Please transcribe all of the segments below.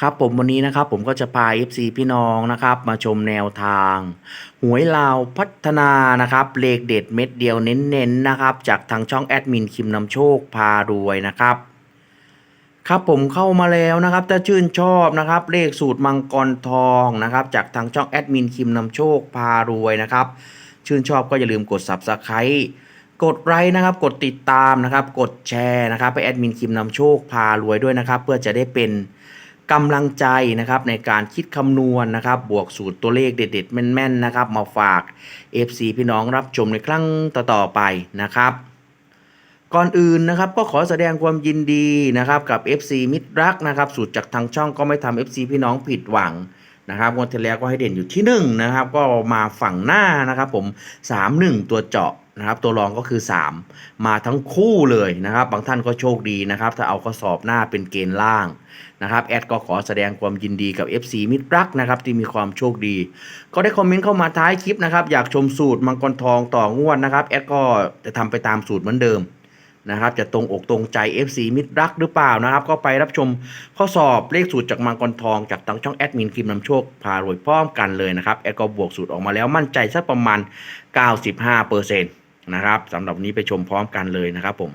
ครับผมวันนี้นะครับผมก็จะพา FC พี่น้องนะครับมาชมแนวทาง หวยลาวพัฒนานะครับเลขเด็ดเม็ดเดียวเน้นๆนะครับจากทางช่องแอดมินคิมนำโชคพารวยนะครับครับผมเข้ามาแล้วนะครับถ้าชื่นชอบนะครับเลขสูตรมังกรทองนะครับจากทางช่องแอดมินคิมนำโชคพารวยนะครับชื่นชอบก็อย่าลืมกด Subscribe กดไลค์นะครับกดติดตามนะครับกดแชร์นะครับไปแอดมินคิมนำโชคพารวยด้วยนะครับเพื่อจะได้เป็น กำลังใจนะครับในการคิดคำนวณนะครับ บวกสูตรตัวเลขเด็ดๆ แม่นๆนะครับ มาฝาก FC พี่น้องรับชมในครั้งต่อๆไปนะครับ ก่อนอื่นนะครับก็ขอแสดงความยินดีนะครับกับ FC มิตรรักนะครับสูตรจากทางช่องก็ไม่ทำ FC พี่น้องผิดหวังนะครับงวดที่แล้วก็ให้เด่นอยู่ที่1นะครับก็มาฝั่งหน้านะครับผม 3-1 ตัวเจาะ นะครับตัวรองก็คือ 3 มาทั้งคู่เลยนะครับ บางท่านก็โชคดีนะครับ ถ้าเอาข้อสอบหน้าเป็นเกณฑ์ล่างนะครับแอดก็ขอแสดงความยินดีกับ FC มิตรรักนะครับที่มีความโชคดี ก็ได้คอมเมนต์เข้ามาท้ายคลิปนะครับอยากชมสูตรมังกรทองต่องวดนะครับแอดก็จะทำไปตามสูตรเหมือนเดิมนะครับจะตรงอกตรงใจ FC มิตรรักหรือเปล่านะครับ ก็ไปรับชมข้อสอบเลขสูตรจากมังกรทอง จากทางช่องแอดมินคิมนำโชคพารวยพร้อมกันเลยนะครับแอดก็บวกสูตรออกมาแล้วมั่นใจสักประมาณ 95%น นะครับสำหรับนี้ไปชมพร้อมกันเลยนะครับผม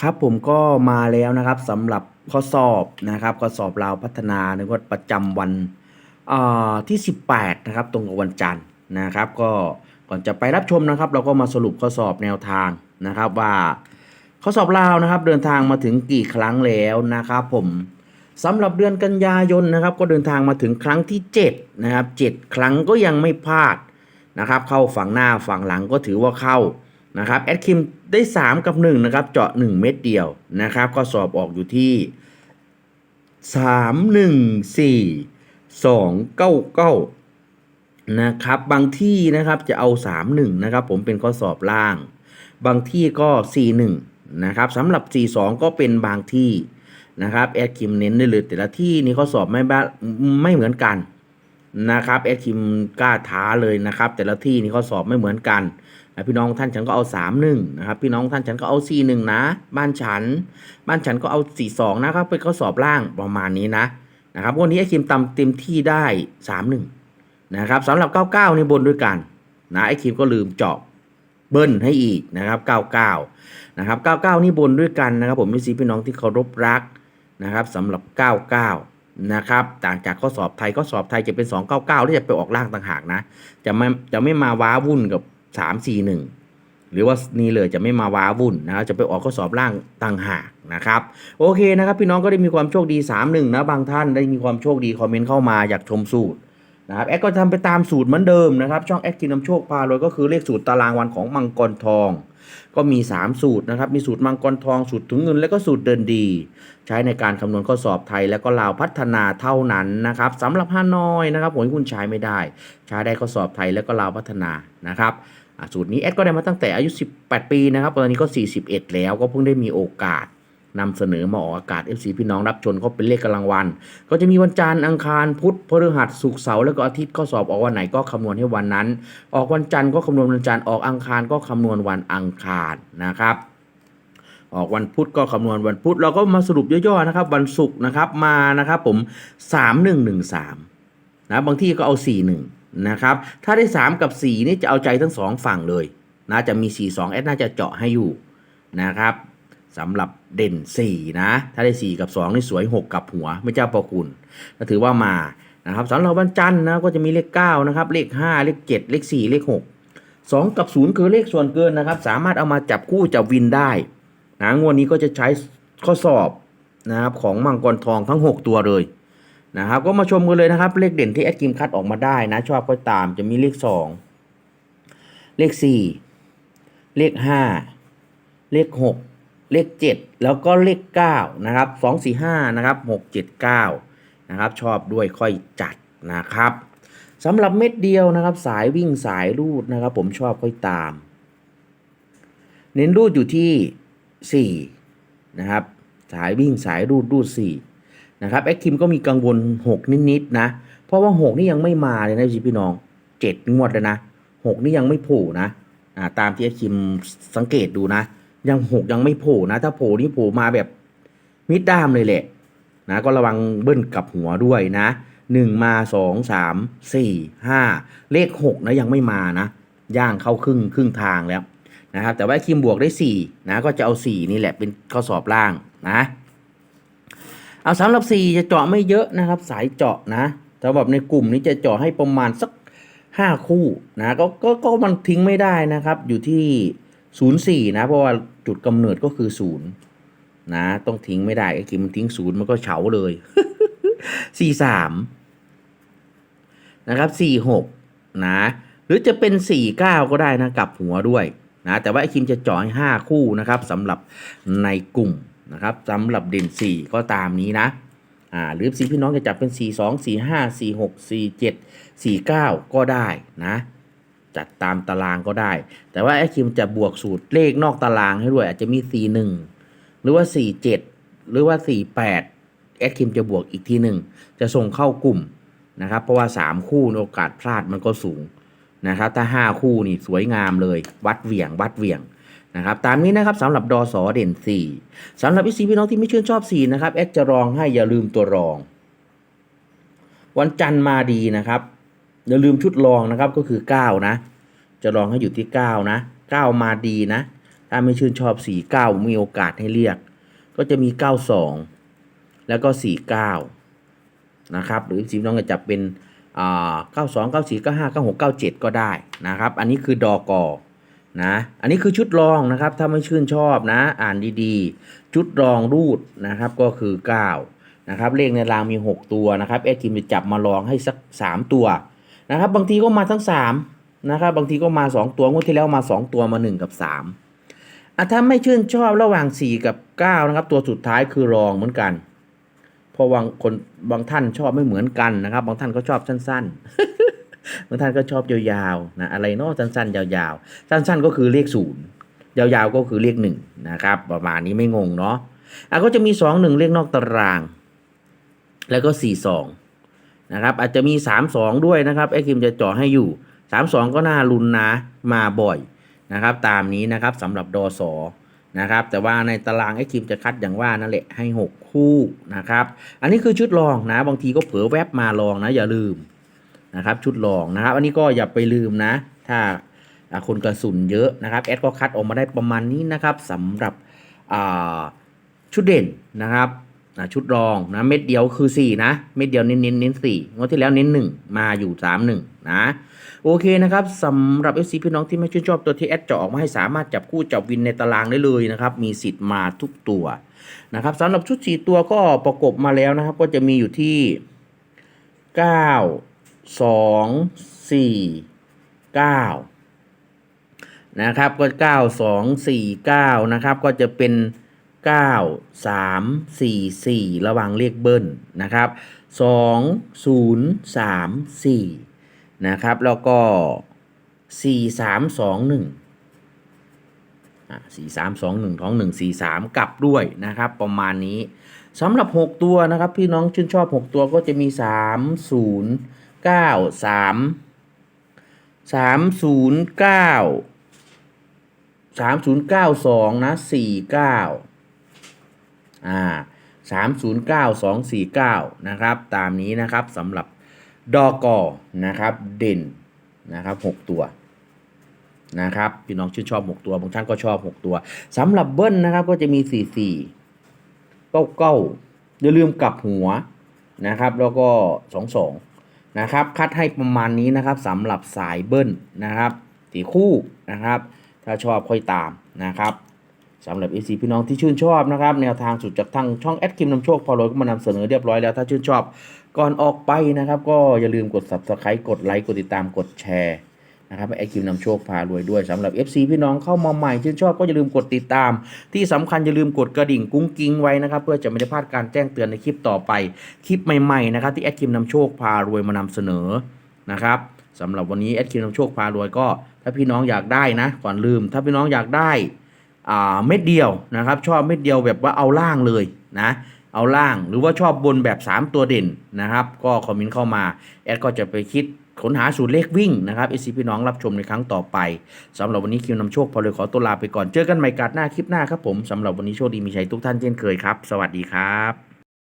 ครับผมก็มาแล้วนะครับสำหรับข้อสอบนะครับข้อสอบลาวพัฒนาในงวดประจำวันอ่าที่ 18 นะครับ ตรงกับวันจันทร์นะครับ ก็ก่อนจะไปรับชมนะครับ เราก็มาสรุปข้อสอบแนวทางนะครับว่าข้อสอบลาวนะครับ เดินทางมาถึงกี่ครั้งแล้วนะครับ ผมสำหรับเดือนกันยายนนะครับ ก็เดินทางมาถึงครั้งที่7นะครับ7ครั้งก็ยังไม่พลาด นะครับเข้าฝั่งหน้าฝั่งหลังก็ถือว่าเข้านะครับแอดคิมได้ 3 กับ 1 นะครับ เจาะ 1 เม็ดเดียวนะครับ ก็สอบออกอยู่ที่ 3 1 4 2 9 9 นะครับ บางที่นะครับจะเอา 3 1 นะครับ ผมเป็นข้อสอบล่าง บางที่ก็ 4 1 นะครับสำหรับ 4 2 ก็เป็นบางที่นะครับแอดคิมเน้นได้เลยแต่ละที่นี่ข้อสอบไม่บ้ไม่เหมือนกัน นะครับแอดคิมกล้าท้าเลยนะครับ แต่ละที่นี่เข้อสอบไม่เหมือนกันพี่น้องท่านฉันก็เอา3 1นะครับพี่น้องท่านฉันก็เอา4 1นะ บ้านฉัน บ้านฉันก็เอา4 2นะครับเป็นข้อสอบล่างประมาณนี้นะนะครับวันนี้แอคิมตำเต็มที่ได้3 1นะครับสำหรับ 99นี่บนด้วยกันนะไอคิมก็ลืมเจาะเบิ้ลให้อีกนะครับ 99 นะครับ 99 นี่บนด้วยกันนะครับ ผมมิซีพี่น้องที่เคารพรักนะครับสำหรับ 99 นะครับ ต่างจากข้อสอบไทยข้อสอบไทยจะเป็น 299ที่จะไปออกล่างต่างหากนะ จะไม่จะไม่มาว้าวุ่นกับ 341 หรือว่านี่เลยจะไม่มาว้าวุ่นนะจะไปออกข้อสอบล่างต่างหากนะครับ โอเคนะครับพี่น้องก็ได้มีความโชคดี 3-1 นะบางท่านได้มีความโชคดีคอมเมนต์เข้ามาอยากชมสูตรนะครับแอดก็ทำไปตามสูตรเหมือนเดิมนะครับ ช่องแอดกินน้ำโชคพารวยก็คือเลขสูตรตารางวันของมังกรทอง ก็มี 3 สูตรนะครับ มีสูตรมังกรทองสูตรถุงเงินและก็สูตรเดินดี ใช้ในการคำนวณข้อสอบไทยและก็ลาวพัฒนาเท่านั้นนะครับสำหรับฮานอยนะครับผมคุณใช้ไม่ได้ ใช้ได้ข้อสอบไทยและก็ลาวพัฒนานะครับสูตรนี้แอดก็ได้มาตั้งแต่อายุ 18 ปีนะครับตอนนี้ก็ 41 แล้วก็เพิ่งได้มีโอกาส นำเสนอมาออกอากาศ FC พี่น้องรับชนก็เป็นเลขกำลังวัน ก็จะมีวันจันทร์อังคารพุธพฤหัสศุกร์เสาร์แล้วก็อาทิตย์ข้อสอบออกวันไหนก็คำนวณให้วันนั้น ออกวันจันทร์ก็คำนวณวันจันทร์ออกอังคารก็คำนวณวันอังคารนะครับออกวันพุธก็คำนวณวันพุธเราก็มาสรุปย่อๆนะครับวันศุกร์นะครับมานะครับผม 3113นะบางที่ก็เอา 41นะครับถ้าได้ 3 กับ 4 นี่จะเอาใจทั้งสองฝั่งเลยนะจะมี 4 2 แอดน่าจะเจาะให้อยู่นะครับสำหรับ เด่น 4 นะ ถ้าได้ 4 กับ 2 นี่สวย 6 กับหัว ไม่เจ้าประคุณก็ถือว่ามานะครับสำหรับวันจันทร์นะก็จะมีเลข 9 นะครับ เลข 5 เลข 7 เลข 4 เลข 6 2 กับ 0 คือเลขส่วนเกินนะครับ สามารถเอามาจับคู่จับวินได้นะงวดนี้ก็จะใช้ข้อสอบนะครับของมังกรทองทั้ง 6 ตัวเลยนะครับก็มาชมกันเลยนะครับ เลขเด่นที่แอดกิมคัดออกมาได้นะ ชอบก็ตามจะมีเลข 2 เลข 4 เลข 5 เลข 6 เลข 7 แล้วก็เลข9นะครับ2 4 5นะครับ6 7 9นะครับชอบด้วยค่อยจัดนะครับสำหรับเม็ดเดียวนะครับ สายวิ่งสายรูดนะครับ ผมชอบค่อยตาม เน้นรูดอยู่ที่ 4 นะครับ สายวิ่งสายรูดรูด 4 นะครับแอคคิมก็มีกังวล 6 นิดๆนะ เพราะว่า 6 นี่ยังไม่มาเลยนะพี่น้อง 7 งวดแล้วนะ 6 นี่ยังไม่โผล่นะตามที่แอคคิมสังเกตดูนะ ยังหกยังไม่โผล่นะ ถ้าโผล่นี่โผล่มาแบบมิดด้ามเลยแหละนะก็ระวังเบิ้ลกับหัวด้วยนะหนึ่งมาสองสามสี่ห้าเลขหกนะยังไม่มานะย่างเข้าครึ่งครึ่งทางแล้วนะครับแต่ว่าคิมบวกได้สี่นะก็จะเอาสี่นี่แหละเป็นข้อสอบล่างนะเอาสำหรับสี่จะเจาะไม่เยอะนะครับ สายเจาะนะสำหรับในกลุ่มนี้จะเจาะให้ประมาณสักห้าคู่นะก็ก็ก็มันทิ้งไม่ได้นะครับอยู่ที่ ศูนย์สี่นะ เพราะว่าจุดกำเนิดก็คือศูนย์นะ ต้องทิ้งไม่ได้ไอ้กิมมันทิ้งศูนย์มันก็เฉาเลยสี่สามนะครับสี่หกนะ หรือจะเป็นสี่เก้าก็ได้นะกลับหัวด้วยนะ แต่ว่าไอ้คิมจะจ่อให้าคู่นะครับสำหรับในกลุ่มนะครับสำหรับเด่นสี่ก็ตามนี้นะอ่าหรือสีพี่น้องจะจับเป็นสี่สองสี่ห้าสี่หกสี่เจ็ดสี่เก้าก็ได้นะ จัดตามตารางก็ได้ แต่ว่าแอดคิมจะบวกสูตรเลขนอกตารางให้ด้วย อาจจะมี 4 1 หรือว่า 4 7 หรือว่า 4 8แอดคิมจะบวกอีกทีหนึ่งจะส่งเข้ากลุ่มนะครับ เพราะว่า 3 คู่โอกาสพลาดมันก็สูงนะครับ ถ้า 5 คู่นี่สวยงามเลย วัดเหวี่ยง วัดเหวี่ยงนะครับตามนี้นะครับสำหรับดอสอเด่น 4สำหรับพี่ซีพี่น้องที่ไม่ชื่นชอบ 4 นะครับแอดจะรองให้อย่าลืมตัวรอง วันจันทร์มาดีนะครับ อย่าลืมชุดรองนะครับก็คือ 9 นะ จะลองให้อยู่ที่ 9 นะ 9 มาดีนะ ถ้าไม่ชื่นชอบ 4 9 มีโอกาสให้เรียก ก็จะมี 92 แล้วก็ 49 นะครับ หรือสีน้องจะจับเป็นอ่า92 94 95 96 97 ก็ได้นะครับ อันนี้คือดอกอนะ อันนี้คือชุดรองนะครับ ถ้าไม่ชื่นชอบนะ อ่านดีๆ ชุดรองรูดนะครับก็คือ 9 นะครับ เลขในรางมี 6 ตัวนะครับเอทีมจะจับมาลองให้สัก 3 ตัว นะครับ บางทีก็มาทั้ง3นะครับ บางทีก็มา 2 ตัวงวดที่แล้วมา 2 ตัวมา 1 กับ3อะถ้าไม่ชื่นชอบระหว่าง 4 กับ 9 นะครับ ตัวสุดท้ายคือรองเหมือนกัน เพราะบางคนบางท่านชอบไม่เหมือนกันนะครับ บางท่านก็ชอบสั้นๆ บางท่านก็ชอบยาวๆนะอะไรเนาะสั้นๆ ยาวๆ สั้น ๆ ก็คือเลขศูนย์ยาวๆก็คือเลขหนึ่งนะครับ ประมาณนี้ไม่งงเนาะอะก็จะมี 2 1 เลขนอกตาราง แล้วก็ 4 2 นะครับอาจจะมี 3 2 ด้วยนะครับไอ้คิมจะเจาะให้อยู่ 3 2 ก็น่ารุนนะมาบ่อยนะครับตามนี้นะครับสำหรับดอสอนะครับแต่ว่าในตารางไอ้คิมจะคัดอย่างว่านั่นแหละให้ 6 คู่นะครับอันนี้คือชุดรองนะบางทีก็เผลอแวบมาลองนะอย่าลืมนะครับชุดรองนะครับ อันนี้ก็อย่าไปลืมนะ ถ้าคนกระสุนเยอะนะครับแอดก็คัดออกมาได้ประมาณนี้นะครับสำหรับชุดเด่นนะครับ อ่าชุดรองนะเม็ดเดียวคือ 4 นะ เม็ดเดียวเน้นเน้นเน้นสี่งวดที่แล้วเน้น 1 มาอยู่ 3 1 นะ โอเคนะครับสำหรับ FC พี่น้องที่ไม่ชื่นชอบตัวที่แอดจะออกมาให้สามารถจับคู่จับวินในตารางได้เลยนะครับ มีสิทธิ์มาทุกตัวนะครับสำหรับชุด 4 ตัวก็ประกบมาแล้วนะครับ ก็จะมีอยู่ที่ 9 2 4 9นะครับก็ 9 2 4 9 นะครับ ก็จะเป็น 9 3 4 4 ระว่างเลขเบิ้ลนะครับ2 0 3 4 นะครับ แล้วก็ 4 3 2 1อะ4 3 2 1ท้อง1 4 3 กลับด้วยนะครับ ประมาณนี้สำหรับ 6 ตัวนะครับ พี่น้องชื่นชอบ 6 ตัวก็จะมี 3 0 9 3 3 0 9 3 0 9 2 นะ 4 9 อ่าสามศูนย์เก้าสองสี่เก้านะครับ ตามนี้นะครับสำหรับดอกอนะครับ เด่นนะครับหกตัวนะครับพี่น้องชื่นชอบหกตัวบางท่านก็ชอบหกตัวสำหรับเบิ้ลนะครับก็จะมีสี่สี่เก้าเก้าอย่าลืมกลับหัวนะครับ แล้วก็สองสองนะครับ คัดให้ประมาณนี้นะครับสำหรับสายเบิ้ลนะครับสี่คู่นะครับ ถ้าชอบค่อยตามนะครับ สำหรับ AC พี่น้องที่ชื่นชอบนะครับ แนวทางสุดจากทางช่องแอดคิมนำโชคพอโรยก็มานำเสนอเรียบร้อยแล้วถ้าชื่นชอบ ก่อนออกไปนะครับ ก็อย่าลืมกด subscribe กดไลค์กดติดตามกดแชร์นะครับไอคิวนำโชคพารวยด้วยสำหรับ FC พี่น้องเข้ามาใหม่ชื่นชอบก็อย่าลืมกดติดตาม ที่สำคัญอย่าลืมกดกระดิ่งกุ้งกิ้งไว้นะครับ เพื่อจะไม่ได้พลาดการแจ้งเตือนในคลิปต่อไป คลิปใหม่ๆนะครับที่แอดคิมนำโชคพารวยมานำเสนอนะครับสำหรับวันนี้แอดคิมนำโชคพารวยก็ ถ้าพี่น้องอยากได้นะก่อนลืม ถ้าพี่น้องอยากได้ เม็ดเดียวนะครับชอบเม็ดเดียวแบบว่าเอาล่างเลยนะเอาล่างหรือว่าชอบบนแบบ 3 ตัวเด่นนะครับ ก็คอมเมนต์เข้ามา แอดก็จะไปคิดค้นหาสูตรเลขวิ่งนะครับเอซีพี่น้องรับชมในครั้งต่อไปสำหรับวันนี้คิวนำโชคพอเลยขอตัวลาไปก่อนเจอกันใหม่กัดหน้าคลิปหน้าครับผมสำหรับวันนี้โชคดีมีชัยทุกท่านเช่นเคยครับ สวัสดีครับ